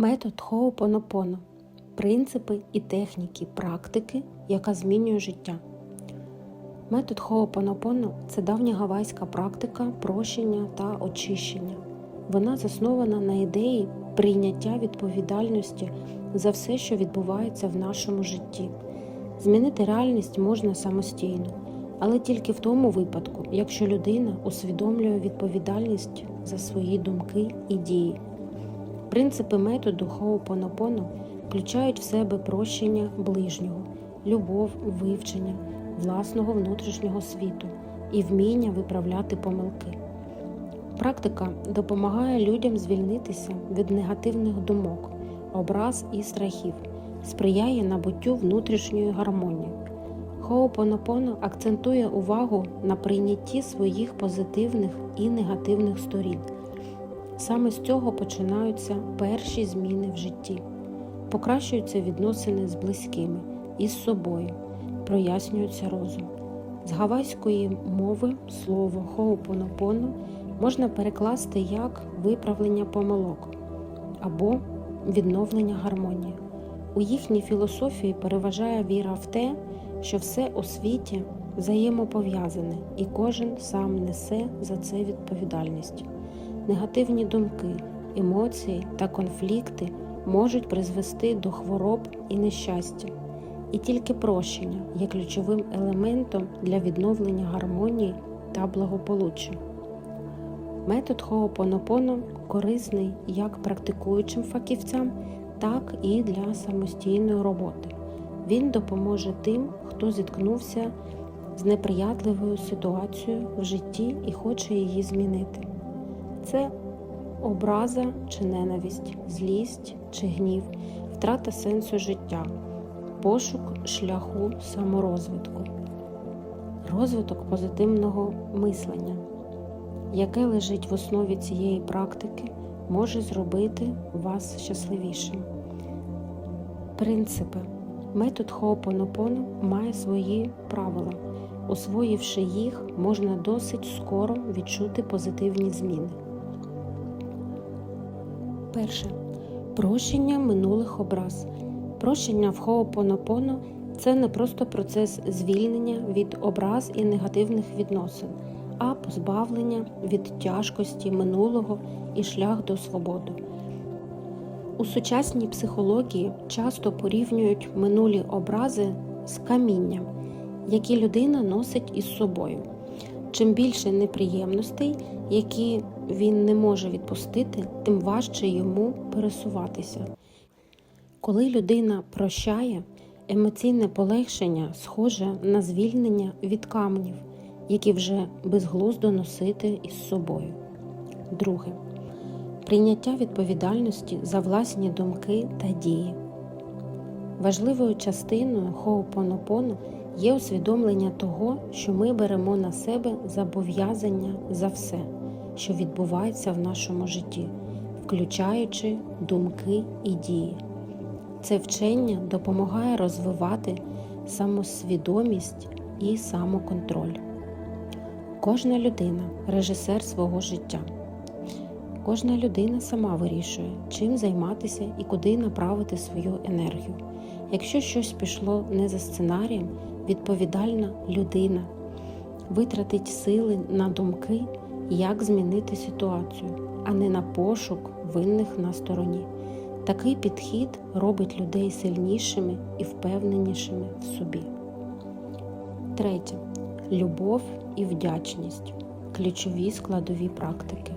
Метод Хоопонопоно принципи і техніки практики, яка змінює життя. Метод Хоопонопоно це давня гавайська практика прощення та очищення. Вона заснована на ідеї прийняття відповідальності за все, що відбувається в нашому житті. Змінити реальність можна самостійно, але тільки в тому випадку, якщо людина усвідомлює відповідальність за свої думки і дії. Принципи методу Хоопонопоно включають в себе прощення ближнього, любов, вивчення власного внутрішнього світу і вміння виправляти помилки. Практика допомагає людям звільнитися від негативних думок, образ і страхів, сприяє набуттю внутрішньої гармонії. Хоопонопоно акцентує увагу на прийнятті своїх позитивних і негативних сторін. Саме з цього починаються перші зміни в житті, покращуються відносини з близькими і з собою, прояснюється розум. З гавайської мови слово хоопонопоно можна перекласти як виправлення помилок або відновлення гармонії. У їхній філософії переважає віра в те, що все у світі взаємопов'язане і кожен сам несе за це відповідальність. Негативні думки, емоції та конфлікти можуть призвести до хвороб і нещастя, і тільки прощення є ключовим елементом для відновлення гармонії та благополуччя. Метод Хоопонопоно корисний як практикуючим фахівцям, так і для самостійної роботи. Він допоможе тим, хто зіткнувся з неприятливою ситуацією в житті і хоче її змінити. Це образа чи ненависть, злість чи гнів, втрата сенсу життя, пошук шляху саморозвитку, розвиток позитивного мислення, яке лежить в основі цієї практики, може зробити вас щасливішим. Принципи. Метод Хоопонопоно має свої правила. Освоївши їх, можна досить скоро відчути позитивні зміни. Перше. Прощення минулих образ. Прощення в Хоопонопоно це не просто процес звільнення від образ і негативних відносин, а позбавлення від тяжкості минулого і шлях до свободи. У сучасній психології часто порівнюють минулі образи з камінням, які людина носить із собою. Чим більше неприємностей, які він не може відпустити, тим важче йому пересуватися. Коли людина прощає, емоційне полегшення схоже на звільнення від камнів, які вже безглуздо носити із собою. Друге прийняття відповідальності за власні думки та дії. Важливою частиною Хоопонопоно є усвідомлення того, що ми беремо на себе зобов'язання за все, що відбувається в нашому житті, включаючи думки і дії. Це вчення допомагає розвивати самосвідомість і самоконтроль. Кожна людина режисер свого життя. Кожна людина сама вирішує, чим займатися і куди направити свою енергію. Якщо щось пішло не за сценарієм, відповідальна людина витратить сили на думки, як змінити ситуацію, а не на пошук винних на стороні. Такий підхід робить людей сильнішими і впевненішими в собі. Третє. Любов і вдячність ключові складові практики.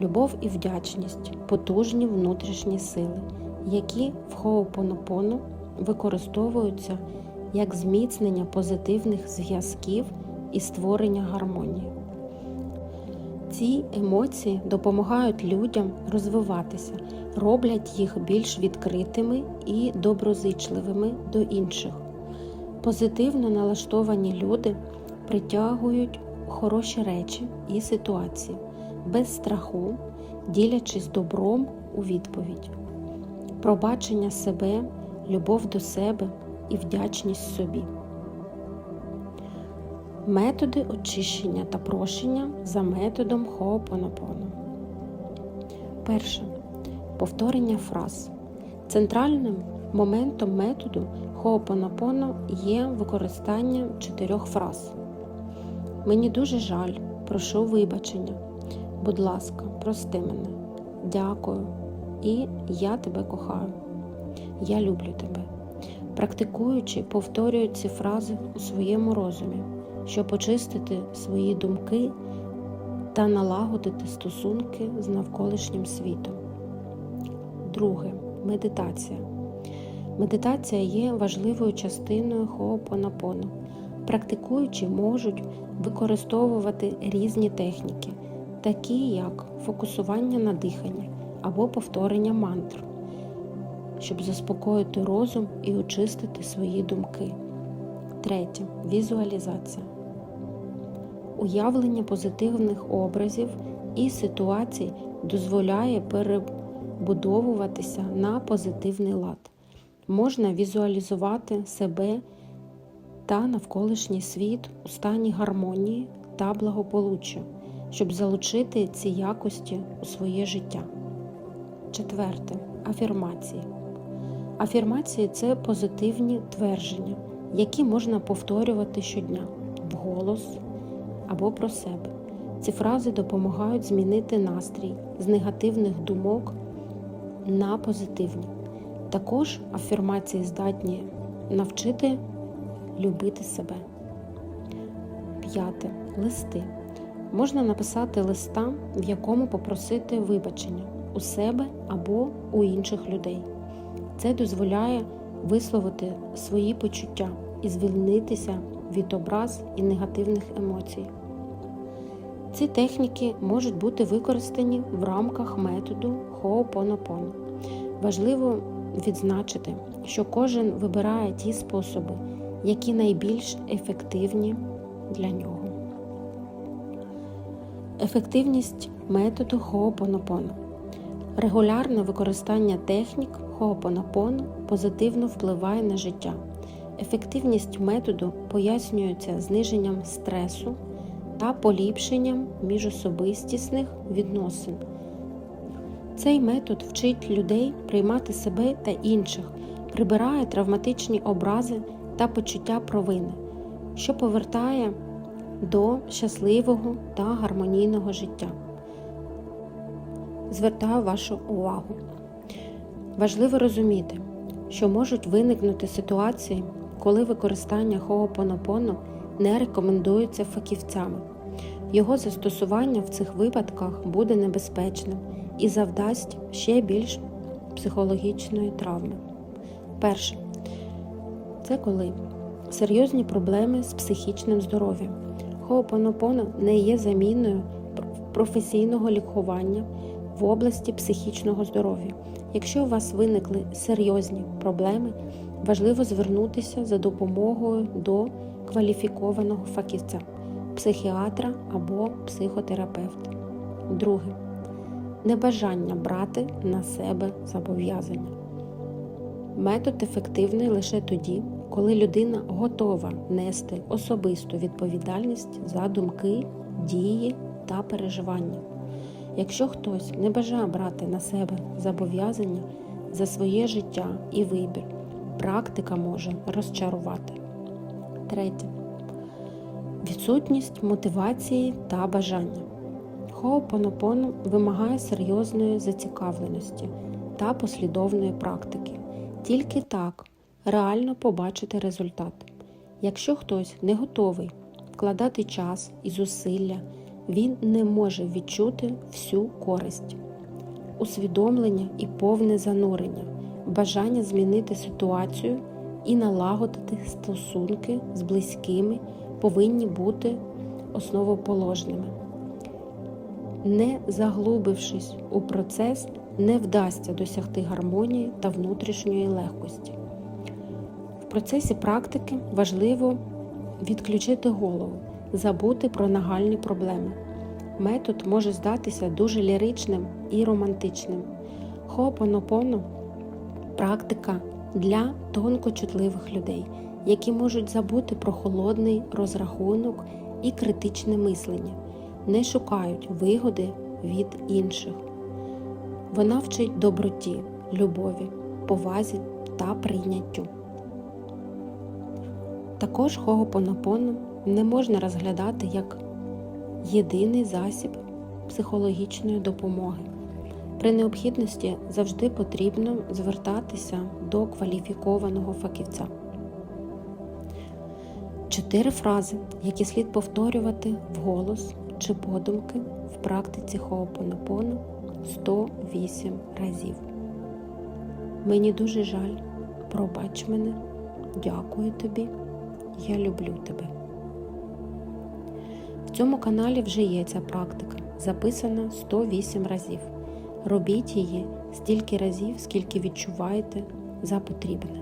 Любов і вдячність потужні внутрішні сили, які в Хоопонопоно використовуються як зміцнення позитивних зв'язків і створення гармонії. Ці емоції допомагають людям розвиватися, роблять їх більш відкритими і доброзичливими до інших. Позитивно налаштовані люди притягують хороші речі і ситуації без страху, ділячись добром у відповідь, пробачення себе, любов до себе і вдячність собі. Методи очищення та прощення за методом Хоопонопоно. Перше. Повторення фраз. Центральним моментом методу Хоопонопоно є використання чотирьох фраз. Мені дуже жаль, прошу вибачення. Будь ласка, прости мене. Дякую. І я тебе кохаю. Я люблю тебе. Практикуючи, повторюю ці фрази у своєму розумі, щоб очистити свої думки та налагодити стосунки з навколишнім світом. Друге медитація. Медитація є важливою частиною хоопонапону. Практикуючі можуть використовувати різні техніки, такі як фокусування на диханні або повторення мантр, щоб заспокоїти розум і очистити свої думки. Третє візуалізація. Уявлення позитивних образів і ситуацій дозволяє перебудовуватися на позитивний лад. Можна візуалізувати себе та навколишній світ у стані гармонії та благополуччя, щоб залучити ці якості у своє життя. Четверте афірмації. Афірмації це позитивні твердження, які можна повторювати щодня вголос або про себе. Ці фрази допомагають змінити настрій з негативних думок на позитивні. Також афірмації здатні навчити любити себе. П'яте. Листи. Можна написати листа, в якому попросити вибачення у себе або у інших людей. Це дозволяє висловити свої почуття і звільнитися від образ і негативних емоцій. Ці техніки можуть бути використані в рамках методу Ho'oponopono. Важливо відзначити, що кожен вибирає ті способи, які найбільш ефективні для нього. Ефективність методу Ho'oponopono. Регулярне використання технік Ho'oponopono позитивно впливає на життя. Ефективність методу пояснюється зниженням стресу та поліпшенням міжособистісних відносин. Цей метод вчить людей приймати себе та інших, прибирає травматичні образи та почуття провини, що повертає до щасливого та гармонійного життя. Звертаю вашу увагу. Важливо розуміти, що можуть виникнути ситуації, коли використання хоопонопоно не рекомендується фахівцями. Його застосування в цих випадках буде небезпечним і завдасть ще більш психологічної травми. Перше, це коли серйозні проблеми з психічним здоров'ям. Хоопонопоно не є заміною професійного лікування в області психічного здоров'я. Якщо у вас виникли серйозні проблеми, важливо звернутися за допомогою до кваліфікованого фахівця, психіатра або психотерапевта. Друге небажання брати на себе зобов'язання. Метод ефективний лише тоді, коли людина готова нести особисту відповідальність за думки, дії та переживання. Якщо хтось не бажає брати на себе зобов'язання за своє життя і вибір, практика може розчарувати. Третє. Відсутність мотивації та бажання. Хоопонопоно вимагає серйозної зацікавленості та послідовної практики. Тільки так реально побачити результат. Якщо хтось не готовий вкладати час і зусилля, він не може відчути всю користь, усвідомлення і повне занурення, бажання змінити ситуацію і налагодити стосунки з близькими повинні бути основоположними. Не заглубившись у процес, не вдасться досягти гармонії та внутрішньої легкості. В процесі практики важливо відключити голову, забути про нагальні проблеми. Метод може здатися дуже ліричним і романтичним. Хоопонопоно практика для тонкочутливих людей, які можуть забути про холодний розрахунок і критичне мислення, не шукають вигоди від інших. Вона вчить доброті, любові, повазі та прийняттю. Також Хоопонопоно не можна розглядати як єдиний засіб психологічної допомоги. При необхідності завжди потрібно звертатися до кваліфікованого фахівця. Чотири фрази, які слід повторювати вголос чи подумки в практиці Хоопонопоно 108 разів. Мені дуже жаль, пробач мене, дякую тобі, я люблю тебе. В цьому каналі вже є ця практика, записана 108 разів. Робіть її стільки разів, скільки відчуваєте за потрібне.